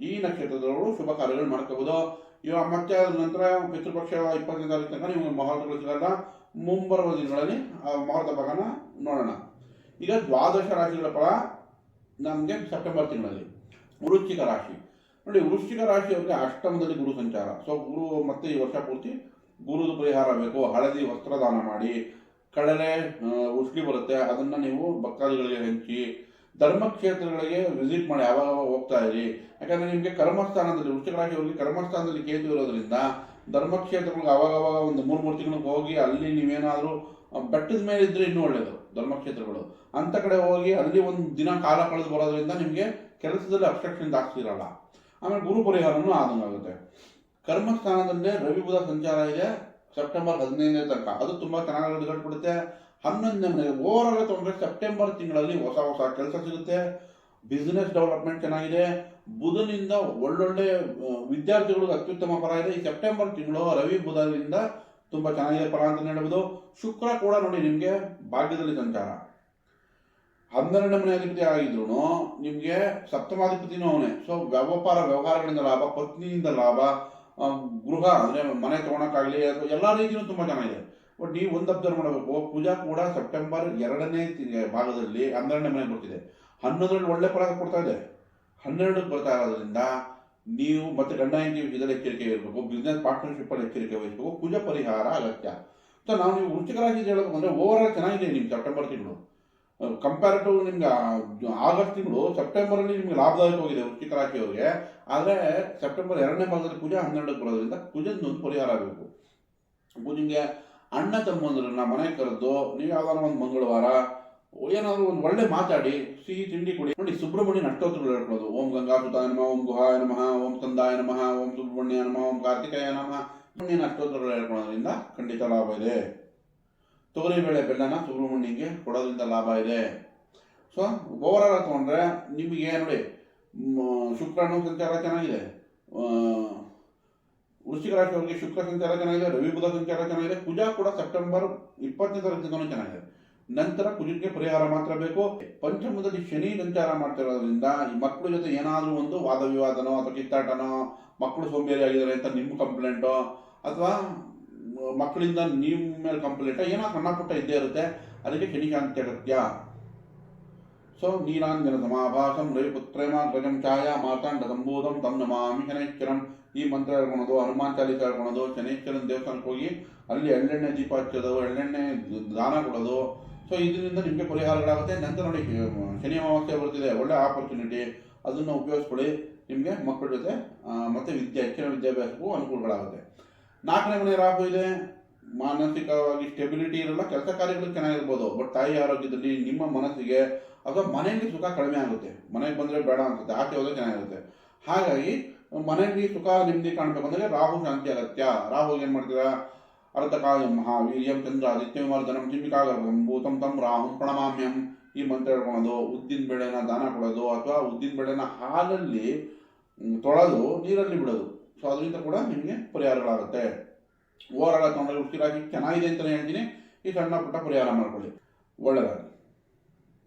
ಈ ನಕ್ಷತ್ರದವರು ಶುಭ ಕಾರ್ಯಗಳು ಮಾಡ್ಕೋಬಹುದು ಇವಾಗ ಮತ್ತೆ ಅದ್ರ ನಂತರ ಪಿತೃಪಕ್ಷ ಇಪ್ಪತ್ತನೇ ತಾರೀಕು ತನಕ ನೀವು ಮುಹೂರ್ತಗಳು ಸಿಗಲ್ಲ ಮುಂಬರುವ ದಿನಗಳಲ್ಲಿ ಆ ಮುಹೂರ್ತ ಭಾಗನ ನೋಡೋಣ. ಈಗ ದ್ವಾದಶ ರಾಶಿಗಳ ಫಲ ನಮಗೆ ಸೆಪ್ಟೆಂಬರ್ ತಿಂಗಳಲ್ಲಿ. ವೃಶ್ಚಿಕ ರಾಶಿ. ನೋಡಿ ವೃಶ್ಚಿಕ ರಾಶಿಯವರಿಗೆ ಅಷ್ಟಮದಲ್ಲಿ ಗುರು ಸಂಚಾರ. ಸೊ ಗುರು ಮತ್ತೆ ಈ ವರ್ಷ ಪೂರ್ತಿ ಗುರುದು ಪರಿಹಾರ ಬೇಕು. ಹಳದಿ ವಸ್ತ್ರದಾನ ಮಾಡಿ ಕಡಲೆ ಆ, ಬರುತ್ತೆ. ಅದನ್ನು ನೀವು ಭಕ್ತಾದಿಗಳಿಗೆ ಹಂಚಿ ಧರ್ಮಕ್ಷೇತ್ರಗಳಿಗೆ ವಿಸಿಟ್ ಮಾಡಿ ಯಾವಾಗ ಹೋಗ್ತಾ ಇರಿ. ಯಾಕಂದ್ರೆ ನಿಮಗೆ ಕರ್ಮಸ್ಥಾನದಲ್ಲಿ ವೃಶ್ಚಿಕ ಹೋಗಿ ಕರ್ಮಸ್ಥಾನದಲ್ಲಿ ಕೇತು ಇರೋದ್ರಿಂದ ಧರ್ಮಕ್ಷೇತ್ರಗಳಿಗೆ ಅವಾಗವಾಗ ಅವಾಗ ಒಂದು ಮೂರು ಮೂರು ತಿಂಗಳಿಗೆ ಹೋಗಿ ಅಲ್ಲಿ ನೀವೇನಾದರೂ ಬೆಟ್ಟದ ಮೇಲೆ ಇದ್ರೆ ಇನ್ನೂ ಒಳ್ಳೆಯದು ಧರ್ಮಕ್ಷೇತ್ರಗಳು. ಅಂತ ಕಡೆ ಹೋಗಿ ಅಲ್ಲಿ ಒಂದು ದಿನ ಕಾಲ ಕಳೆದು ಬರೋದ್ರಿಂದ ನಿಮಗೆ ಕೆಲಸದಲ್ಲಿ ಅಬ್ಸ್ಟ್ರಕ್ಷನ್ ಜಾಸ್ತಿ ಇರಲ್ಲ. ಆಮೇಲೆ ಗುರು ಪರಿಹಾರನೂ ಆದಂಗಾಗುತ್ತೆ ಕರ್ಮಸ್ಥಾನದಲ್ಲೇ ರವಿ ಬುಧ ಸಂಚಾರ ಇದೆ ಸೆಪ್ಟೆಂಬರ್ ಹದಿನೈದನೇ ತನಕ. ಅದು ತುಂಬಾ ಚೆನ್ನಾಗಿ ರಿಸಲ್ಟ್ ಕೊಡುತ್ತೆ ಹನ್ನೊಂದನೇ ಮನೆಗೆ ಓವರ್ ಆಲ್ ತಗೊಂಡ್ರೆ ಸೆಪ್ಟೆಂಬರ್ ತಿಂಗಳಲ್ಲಿ ಹೊಸ ಹೊಸ ಕೆಲಸ ಸಿಗುತ್ತೆ. ಬಿಸ್ನೆಸ್ ಡೆವಲಪ್ಮೆಂಟ್ ಚೆನ್ನಾಗಿದೆ. ಬುಧನಿಂದ ಒಳ್ಳೊಳ್ಳೆ ವಿದ್ಯಾರ್ಥಿಗಳಿಗೆ ಅತ್ಯುತ್ತಮ ಫಲ ಇದೆ. ಈ ಸೆಪ್ಟೆಂಬರ್ ತಿಂಗಳು ರವಿ ಬುಧನಿಂದ ತುಂಬಾ ಚೆನ್ನಾಗಿದೆ ಫಲ ಅಂತ ಹೇಳ್ಬೋದು. ಶುಕ್ರ ಕೂಡ ನೋಡಿ ನಿಮಗೆ ಭಾಗ್ಯದಲ್ಲಿ ಸಂಚಾರ. ಹನ್ನೆರಡನೇ ಮನೆ ಅಧಿಪತಿ ಆಗಿದ್ರು ನಿಮಗೆ ಸಪ್ತಮಾಧಿಪತಿನೂ ಅವನೇ. ಸೊ ವ್ಯಾಪಾರ, ವ್ಯವಹಾರಗಳಿಂದ ಲಾಭ, ಪತ್ನಿಯಿಂದ ಲಾಭ ಗೃಹ, ಅಂದ್ರೆ ಮನೆ ತೊಗೊಳಕ್ಕಾಗಲಿ ಎಲ್ಲಾ ರೀತಿಯೂ ತುಂಬಾ ಚೆನ್ನಾಗಿದೆ. ಬಟ್ ನೀವು ಒಂದು ಅಬ್ಸರ್ವ್ ಮಾಡಬೇಕು. ಪೂಜಾ ಕೂಡ ಸೆಪ್ಟೆಂಬರ್ ಎರಡನೇ ಭಾಗದಲ್ಲಿ ಹನ್ನೆರಡನೇ ಮನೆ ಬರ್ತಿದೆ. ಹನ್ನೊಂದರಲ್ಲಿ ಒಳ್ಳೆ ಫಲ ಕೊಡ್ತಾ ಇದೆ. ಹನ್ನೆರಡಕ್ಕೆ ಬರ್ತಾ ಇರೋದ್ರಿಂದ ನೀವು ಮತ್ತೆ ಗಂಡ ಹೆಂಡತಿ ವಿಷಯದಲ್ಲಿ ಎಚ್ಚರಿಕೆ ಇರಬೇಕು ಬಿಸ್ನೆಸ್ ಪಾರ್ಟ್ನರ್ಶಿಪ್ ಅಲ್ಲಿ ಎಚ್ಚರಿಕೆ ವಹಿಸಬೇಕು, ಪೂಜಾ ಪರಿಹಾರ ಅಗತ್ಯ. ಸೊ ನಾವು ನೀವು ವೃಶ್ಚಿಕ ರಾಶಿ ಹೇಳಬೇಕು ಅಂದ್ರೆ ಓವರ್ ಚೆನ್ನಾಗಿದೆ ನಿಮ್ಗೆ ಸೆಪ್ಟೆಂಬರ್ ತಿಂಗಳು. ಕಂಪ್ಯಾರಿಟಿವ್ ನಿಮ್ಗೆ ಆಗಸ್ಟ್ ತಿಂಗಳು ಸೆಪ್ಟೆಂಬರ್ ಅಲ್ಲಿ ನಿಮ್ಗೆ ಲಾಭದಾಯಕವಾಗಿದೆ ವೃಶ್ಚಿಕ ರಾಶಿಯವರಿಗೆ. ಆದರೆ ಸೆಪ್ಟೆಂಬರ್ ಎರಡನೇ ಭಾಗದಲ್ಲಿ ಪೂಜೆ ಹನ್ನೆರಡಕ್ಕೆ ಬರೋದ್ರಿಂದ ಪೂಜೆ ಒಂದು ಪರಿಹಾರ ಆಗಬೇಕು. ನಿಮಗೆ ಅಣ್ಣ ತಮ್ಮಂದ್ರನ್ನ ಮನೆ ಕರೆದು, ನೀವು ಯಾವ್ದಾರ ಒಂದು ಮಂಗಳವಾರ ಏನಾದ್ರು ಒಂದು ಒಳ್ಳೆ ಮಾತಾಡಿ, ಸಿಹಿ ತಿಂಡಿ ಕೊಡಿ. ನೋಡಿ ಸುಬ್ರಹ್ಮಣ್ಯ ಅಷ್ಟೋತ್ತರಗಳು ಹೇಳ್ಕೊಳ್ಳೋದು. ಓಂ ಗಂಗಾ ನಮಃ, ಓಂ ಗುಹಾಯ ನಮಃ, ಓಂ ಕಂದಾಯ ನಮಃ, ಓಂ ಸುಬ್ರಹ್ಮಣ್ಯ ನಮಃ, ಓಂ ಕಾರ್ತಿಕಾಯ ನಮಃ. ಸುಬ್ರಹ್ಮಣ್ಯ ಅಷ್ಟೋತ್ತರಗಳು ಹೇಳ್ಕೊಳ್ಳೋದ್ರಿಂದ ಖಂಡಿತ ಲಾಭ ಇದೆ. ತೊಗರಿಬೇಳೆ ಬೆಲ್ಲನ ಸುಬ್ರಹ್ಮಣ್ಯಗೆ ಕೊಡೋದ್ರಿಂದ ಲಾಭ ಇದೆ. ಸೊ ಓವರ್ ಆಲ್ ತಗೊಂಡ್ರೆ ನಿಮಗೆ ನೋಡಿ ಶುಕ್ರಾಣು ಸಂಚಾರ ಚೆನ್ನಾಗಿದೆ. ವೃಶ್ಚಿಕ ರಾಶಿಯವರಿಗೆ ಶುಕ್ರ ಸಂಚಾರ ಚೆನ್ನಾಗಿದೆ, ರವಿ ಬುಧ ಸಂಚಾರ ಚೆನ್ನಾಗಿದೆ ಕುಜ ಕೂಡ ಸೆಪ್ಟೆಂಬರ್ ಇಪ್ಪತ್ತನೇ ತಾರೀಕು ಚೆನ್ನಾಗಿದೆ. ನಂತರ ಕುಜಕ್ಕೆ ಪರಿಹಾರ ಮಾತ್ರ ಬೇಕು. ಪಂಚಮದಲ್ಲಿ ಶನಿ ಸಂಚಾರ ಮಾಡ್ತಿರೋದ್ರಿಂದ ಈ ಮಕ್ಕಳ ಜೊತೆ ಏನಾದರೂ ಒಂದು ವಾದ ವಿವಾದನೋ ಅಥವಾ ಕಿತ್ತಾಟನೋ, ಮಕ್ಕಳು ಸೋಂಬೇರಿ ಆಗಿದ್ದಾರೆ ಅಂತ ನಿಮ್ಮ ಕಂಪ್ಲೇಂಟೋ ಅಥವಾ ಮಕ್ಕಳಿಂದ ನಿಮ್ಮ ಮೇಲೆ ಕಂಪ್ಲೇಂಟ್ ಏನೋ ಸಣ್ಣ ಪುಟ್ಟ ಇದ್ದೇ ಇರುತ್ತೆ. ಅದಕ್ಕೆ ಶನಿ ಶಾಂತಿ ಅಗತ್ಯ. ಸೊ ನೀನಾಂಜನ ಸಮಾಭಾಸಂ ರವಿಪುತ್ರೇಮಾಧ್ವಜಂ ಛಾಯಾ ಮಾತಾಂಡ ಸಂಬೋಧಂ ತಮ್ ನಮಾಮಿ ಶನೈಶ್ಚರಂ. ಈ ಮಂತ್ರ ಹೇಳ್ಕೊಳೋದು, ಹನುಮಾನ್ ಚಾಲಿಸ ಹೇಳ್ಕೊಳೋದು, ಶನೈಶ್ಚರನ್ ದೇವಸ್ಥಾನಕ್ಕೆ ಹೋಗಿ ಅಲ್ಲಿ ಎಳ್ಳೆಣ್ಣೆ ದೀಪ ಹಚ್ಚೋದು ಎಳ್ಳೆಣ್ಣೆ ದಾನ ಕೊಡೋದು. ಸೊ ಇದರಿಂದ ನಿಮಗೆ ಪರಿಹಾರಗಳಾಗುತ್ತೆ. ನಂತರ ನೋಡಿ, ಶನಿ ಅಮಾವಾಸ್ಯೆ ಬರ್ತಿದೆ. ಒಳ್ಳೆ ಆಪರ್ಚುನಿಟಿ ಅದನ್ನು ಉಪಯೋಗಿಸ್ಕೊಳ್ಳಿ. ನಿಮಗೆ ಮಕ್ಕಳ ಜೊತೆ ಮತ್ತೆ ವಿದ್ಯೆ, ಹೆಚ್ಚಿನ ವಿದ್ಯಾಭ್ಯಾಸಕ್ಕೂ ಅನುಕೂಲಗಳಾಗುತ್ತೆ. ನಾಲ್ಕನೇ ಮನೆ ರಾಹು ಇದೆ. ಮಾನಸಿಕವಾಗಿ ಸ್ಟೆಬಿಲಿಟಿ ಇರಲ್ಲ, ಕೆಲಸ ಕಾರ್ಯಗಳು ಚೆನ್ನಾಗಿರ್ಬೋದು. ಬಟ್ ತಾಯಿ ಆರೋಗ್ಯದಲ್ಲಿ ನಿಮ್ಮ ಮನಸ್ಸಿಗೆ ಅಥವಾ ಮನೆಯಲ್ಲಿ ಸುಖ ಕಡಿಮೆ ಆಗುತ್ತೆ. ಮನೆಗೆ ಬಂದರೆ ಬೇಡ ಅನ್ಸುತ್ತೆ. ಆಚೆ ಹೋದ್ರೆ ಚೆನ್ನಾಗಿರುತ್ತೆ. ಹಾಗಾಗಿ ಮನೆಯಲ್ಲಿ ಸುಖ ನೆಮ್ಮದಿ ಕಾಣಬೇಕಂದ್ರೆ ರಾಹು ಶಾಂತಿ ಅಗತ್ಯ. ರಾಹು ಏನು ಮಾಡ್ತೀರಾ? ಅರ್ಧಕಾಯಂ ಮಹಾವೀರ್ಯಂ ಚಂದ್ರ ಆದಿತ್ಯವಿಮರ್ದನಂ ಚಿಮ್ಮಿಕಾಗರ್ಭಂ ಭೂತಂ ತಂ ರಾಹುಂ ಪ್ರಣಮಾಮ್ಯಂ. ಈ ಮಂತ್ರ ಹೇಳ್ಕೊಳ್ಳೋದು, ಉದ್ದಿನ ಬೆಳೆನ ದಾನ ಕೊಡೋದು ಅಥವಾ ಉದ್ದಿನ ಬೆಳೆನ ಹಾಲಲ್ಲಿ ತೊಳೆದು ನೀರಲ್ಲಿ ಬಿಡೋದು. ಸೊ ಅದರಿಂದ ಕೂಡ ನಿಮಗೆ ಪರಿಹಾರಗಳಾಗುತ್ತೆ. ಓವರಾಲ್ ತೊಗೊಂಡ್ರೆ ಉಸಿರಾಗಿ ಚೆನ್ನಾಗಿದೆ ಅಂತಲೇ ಹೇಳ್ತೀನಿ. ಈ ಸಣ್ಣ ಪುಟ್ಟ ಪರಿಹಾರ ಮಾಡ್ಕೊಳ್ಳಿ. ಒಳ್ಳೆಯದಾಗುತ್ತೆ